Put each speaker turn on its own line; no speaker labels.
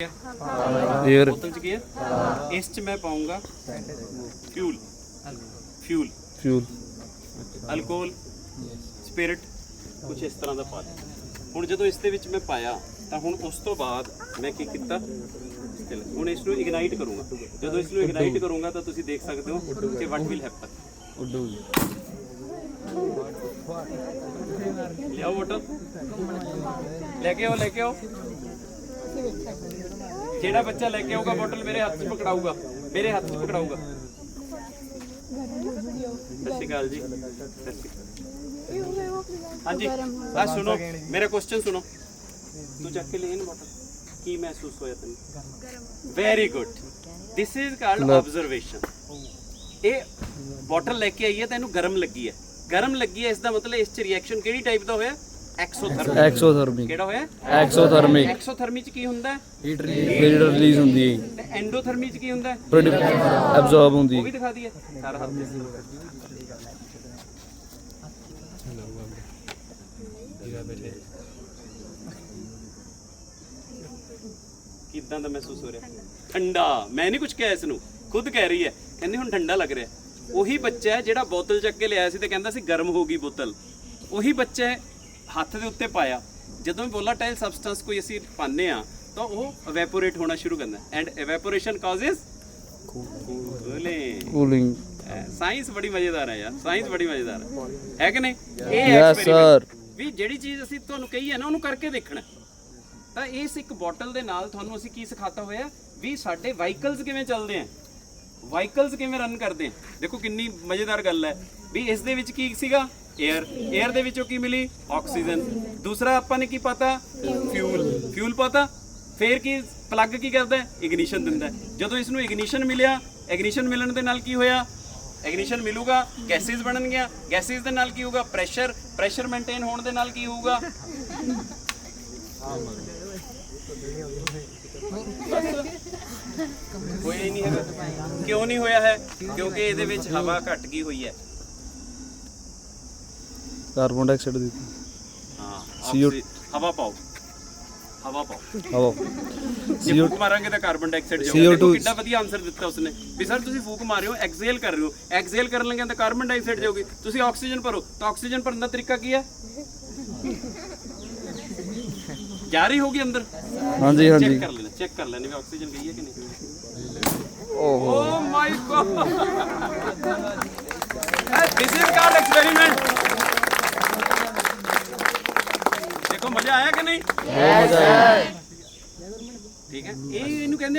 Air
ਬੋਤਲ ਚ ਕੀ ਹੈ? ਇਸ ਚ ਮੈਂ ਪਾਉਂਗਾ fuel. Fuel.
Fuel
alcohol. Spirit. ਕੁਝ ਇਸ ਤਰ੍ਹਾਂ ਦਾ ਪਾ ਦਿਆ ਹੁਣ ਜਦੋਂ ਇਸ ਦੇ ਵਿੱਚ ਮੈਂ ਪਾਇਆ ਤਾਂ ਹੁਣ ਉਸ ਤੋਂ ਬਾਅਦ ਮੈਂ ਕੀ ਕੀਤਾ? ਹੁਣ ਇਸ ਨੂੰ ਇਗਨਾਈਟ ਕਰੂੰਗਾ। ਜਦੋਂ ਇਸ ਨੂੰ ਇਗਨਾਈਟ ਕਰੂੰਗਾ ਤਾਂ ਤੁਸੀਂ ਦੇਖ ਸਕਦੇ ਹੋ ਕਿ ਵਾਟ ਵਿਲ ਹੈਪਨ
ਉੱਡੂ।
ਲਿਆਓ ਬੋਟਲ ਲੈ ਕੇ ਆਓ ਲੈ ਕੇ ਆਓ। ਜਿਹੜਾ ਬੱਚਾ ਲੈ ਕੇ ਆਊਗਾ ਬੋਟਲ ਮੇਰੇ ਹੱਥ 'ਚ ਪਕੜਾਊਗਾ ਮੇਰੇ ਹੱਥ 'ਚ ਪਕੜਾਊਗਾ। ਸਤਿ ਸ਼੍ਰੀ ਅਕਾਲ ਜੀ। ਸਤਿ ਸ਼੍ਰੀ ਅਕਾਲ ਹਾਂਜੀ ਆ ਸੁਣੋ ਮੇਰਾ ਕੁਐਸਚਨ ਸੁਣੋ। ਤੂੰ ਚੱਕ ਕੇ ਲੈ ਇਹਨੂੰ ਬੋਟਲ। ਕੀ ਮਹਿਸੂਸ ਹੋਇਆ ਤੈਨੂੰ? Very good this is called observation ਇਹ ਬੋਟਲ ਲੈ ਕੇ ਆਈ ਹੈ ਤਾਂ ਇਹਨੂੰ ਗਰਮ ਲੱਗੀ ਹੈ। ਗਰਮ ਲੱਗੀ ਹੈ ਇਸ ਦਾ ਮਤਲਬ ਇਸ ਚ ਰਿਐਕਸ਼ਨ ਕਿਹੜੀ ਟਾਈਪ ਦਾ ਹੋਇਆ? ਐਕਸੋਥਰਮਿਕ
ਐਕਸੋਥਰਮਿਕ
ਕਿਹੜਾ ਹੋਇਆ?
ਐਕਸੋਥਰਮਿਕ
ਐਕਸੋਥਰਮੀ ਚ ਕੀ ਹੁੰਦਾ?
ਹੀਟ ਰਿਲੀਜ਼ ਹੁੰਦੀ ਹੈ।
ਤੇ ਐਂਡੋਥਰਮੀ ਚ ਕੀ ਹੁੰਦਾ?
ਐਬਜ਼ੌਰਬ ਹੁੰਦੀ
ਉਹ ਵੀ ਦਿਖਾ ਦਈਏ। ਸਾਰਾ ਹੱਥ ਕਿੱਦਾਂ ਦਾ ਮਹਿਸੂਸ ਹੋ ਰਿਹਾ? ਠੰਡਾ। ਮੈਂ ਨਹੀਂ ਕੁਝ ਕਿਹਾ ਇਸ ਨੂੰ ਖੁਦ ਕਹਿ ਰਹੀ ਹੈ। ਕਹਿੰਦੀ ਹੁਣ ਠੰਡਾ ਲੱਗ ਰਿਹਾ। ਉਹੀ ਬੱਚਾ ਹੈ ਜਿਹੜਾ ਬੋਤਲ ਚੱਕ ਕੇ ਲਿਆਇਆ ਸੀ ਤੇ ਕਹਿੰਦਾ ਸੀ ਗਰਮ ਹੋ ਗਈ ਬੋਤਲ। ਉਹੀ ਬੱਚਾ ਹੈ ਹੱਥ ਦੇ ਉੱਤੇ ਪਾਇਆ। ਜਦੋਂ ਵੀ ਵੋਲਾਟਾਈਲ ਸਬਸਟੈਂਸ ਕੋਈ ਅਸੀਂ ਪਾਉਂਦੇ ਆ ਤਾਂ ਉਹ ਇਵੈਪੋਰੇਟ ਹੋਣਾ ਸ਼ੁਰੂ ਕਰਦਾ and evaporation causes cooling
cooling
science ਬੜੀ ਮਜ਼ੇਦਾਰ ਹੈ ਯਾਰ ਸਾਇੰਸ ਬੜੀ ਮਜ਼ੇਦਾਰ ਹੈ। ਹੈ ਕਿ ਨਹੀਂ? ਇਹ experiment
sir.
ਵੀ ਜਿਹੜੀ ਚੀਜ਼ ਅਸੀਂ ਤੁਹਾਨੂੰ ਕਹੀ ਹੈ ਨਾ ਉਹਨੂੰ ਕਰਕੇ ਦੇਖਣਾ। ਤਾਂ ਇਸ ਇੱਕ ਬੋਟਲ ਦੇ ਨਾਲ ਤੁਹਾਨੂੰ ਅਸੀਂ ਕੀ ਸਿਖਾਤਾ ਹੋਇਆ? ਵੀ ਸਾਡੇ ਵਾਹੀਕਲਸ ਕਿਵੇਂ ਚੱਲਦੇ ਆ? ਵਾਹੀਕਲਸ ਕਿਵੇਂ ਰਨ ਕਰਦੇ ਆ? ਦੇਖੋ ਕਿੰਨੀ ਮਜ਼ੇਦਾਰ ਗੱਲ ਹੈ। ਵੀ ਇਸ ਦੇ ਵਿੱਚ ਕੀ ਸੀਗਾ? 에ਅਰ 에ਅਰ ਦੇ ਵਿੱਚੋਂ ਕੀ ਮਿਲੀ? ਆਕਸੀਜਨ ਦੂਸਰਾ ਆਪਾਂ ਨੇ ਕੀ ਪਤਾ? ਫਿਊਲ ਫਿਊਲ ਪਤਾ? ਫੇਰ ਕੀ ਪਲੱਗ ਕੀ ਕਰਦਾ ਇਗਨੀਸ਼ਨ ਦਿੰਦਾ ਜਦੋਂ ਇਸ ਨੂੰ ਇਗਨੀਸ਼ਨ ਮਿਲਿਆ ਇਗਨੀਸ਼ਨ ਮਿਲਣ ਦੇ ਨਾਲ ਕੀ ਹੋਇਆ? ਇਗਨੀਸ਼ਨ ਮਿਲੂਗਾ ਗੈਸਿਸ ਬਣਨਗੀਆਂ ਗੈਸਿਸ ਦੇ ਨਾਲ ਕੀ ਹੋਊਗਾ? ਪ੍ਰੈਸ਼ਰ ਪ੍ਰੈਸ਼ਰ ਮੇਨਟੇਨ ਹੋਣ ਦੇ ਨਾਲ ਕੀ ਹੋਊਗਾ? ਹੋਇਆ ਨਹੀਂ ਹੈਗਾ। ਕਿਉਂ ਨਹੀਂ ਹੋਇਆ ਹੈ? ਕਿਉਂਕਿ ਇਹਦੇ ਵਿੱਚ ਹਵਾ ਘਟ ਗਈ ਹੋਈ ਹੈ।
ਕਾਰਬਨ ਡਾਈਆਕਸਾਈਡ ਦੀ
ਹਾਂ
CO
ਆਕਸੀ- ਹਵਾ ਪਾਓ। ਹਵਾ ਪਾਓ।
ਹਵਾ
ਜੇ ਫੂਕ ਮਾਰਾਂਗੇ ਤਾਂ ਕਾਰਬਨ ਡਾਈਆਕਸਾਈਡ ਜਾਊਗਾ
CO2
ਦੇਖੋ ਕਿੰਨਾ ਵਧੀਆ ਆਨਸਰ ਦਿੱਤਾ ਉਸਨੇ। ਵੀ ਸਰ ਤੁਸੀਂ ਫੂਕ ਮਾਰ ਰਹੇ ਹੋ ਐਕਸੇਲ ਕਰ ਰਹੇ ਹੋ ਐਕਸੇਲ ਕਰਨ ਲੱਗਿਆ ਤਾਂ ਕਾਰਬਨ ਡਾਈਆਕਸਾਈਡ ਜਾਊਗੀ ਤੁਸੀਂ ਆਕਸੀਜਨ ਭਰੋ। ਤਾਂ ਆਕਸੀਜਨ ਭਰਨ ਦਾ ਤਰੀਕਾ ਕੀ ਹੈ? ਜਾ ਰਹੀ ਹੋਗੀ ਅੰਦਰ?
ਹਾਂਜੀ
ਚੈੱਕ
ਹਾਂਜੀ।
ਕਰ ਲੈਣਾ ਚੈੱਕ ਕਰ ਲੈਣੀ ਵੀ ਆਕਸੀਜਨ ਗਈ ਹੈ ਕਿ ਨਹੀਂ।
ਓਹੋ।
ਓ my god this is called experiment ਮਜ਼ਾ ਆਇਆ ਕਿ ਨਹੀਂ? ਠੀਕ ਹੈ। ਇਹ ਇਹਨੂੰ ਕਹਿੰਦੇ